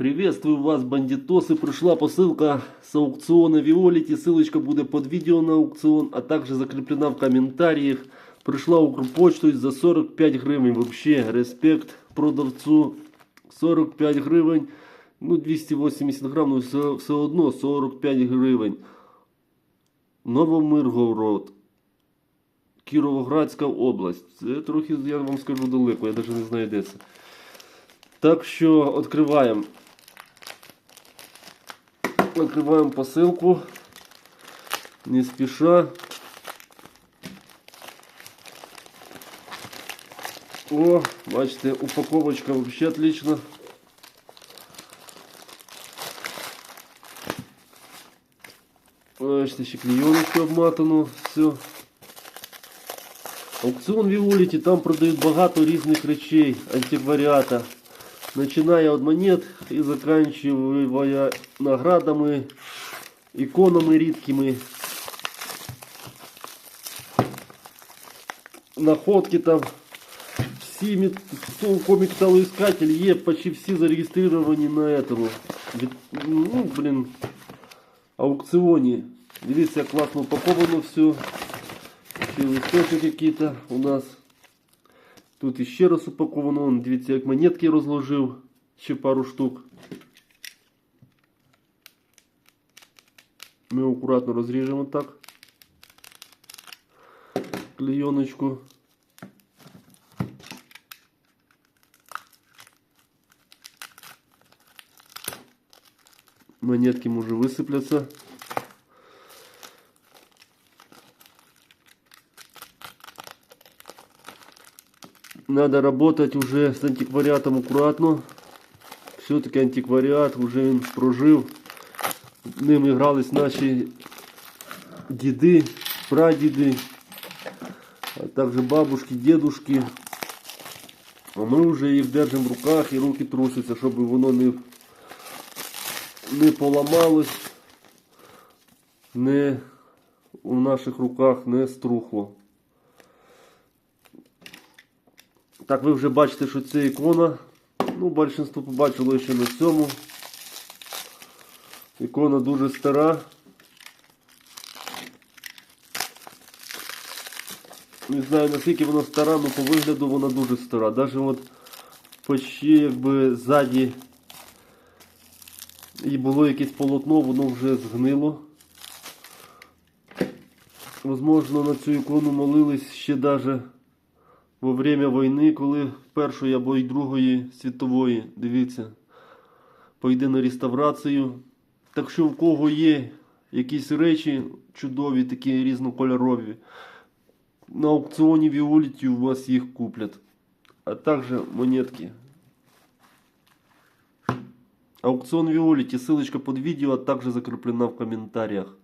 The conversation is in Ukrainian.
Приветствую вас, бандитосы. Пришла посылка с аукциона Виолити. Ссылочка будет под видео на аукцион, а также закреплена в комментариях. Пришла Укрпочту за 45 гривень. Вообще, респект продавцу. 45 гривень. Ну, 280 грам, ну все, все одно 45 гривень. Новомиргород. Кіровоградська область. Це трохи, я вам скажу далеко, я навіть не знаю, де це. Так що відкриваємо. Відкриваємо посилку. Не спіша. О, бачите, упаковочка вообще отлично. Бачите, ще клейоночку обматано, все. Аукціон Віоліті, там продають багато різних речей, антикваріата. Начиная від монет і заканчивая наградами, іконами рідкими. Находки там. Всі мет- хто у кого металоискатель є, почти всі зареєстровані на этому. Від- Ну, блін, аукціоні. Дивіться, як класно упаковано все. Ще листочок який-то у нас. Тут іще раз упаковано. Вон, Дивіться, як монетки розложив. Ще пару штук. Ми акуратно розріжемо так. Клейоночку. Монетки може висипляться. Надо работать уже с антиквариатом аккуратно. Все-таки антикваріат вже він прожив. Ним грались наші діди, прадіди, а також бабушки, дедушки. А ми вже їх держимо в руках і руки трусяться, щоб воно не, не поламалось, не у наших руках не струхло. Так, ви вже бачите, що це ікона. Ну, більшинство побачило ще на цьому. Ікона дуже стара. Не знаю наскільки вона стара, але по вигляду вона дуже стара. Навіть от почти якби ззаді і було якесь полотно, воно вже згнило. Возможно, на цю ікону молились ще навіть во время війни, коли Першої або й Другої світової, дивіться, пойде на реставрацію. Так що в кого є якісь речі чудові, такі різнокольорові, на аукціоні Віоліті у вас їх куплять. А також монетки. Аукцион Виолити, ссылочка под видео, а также закреплена в комментариях.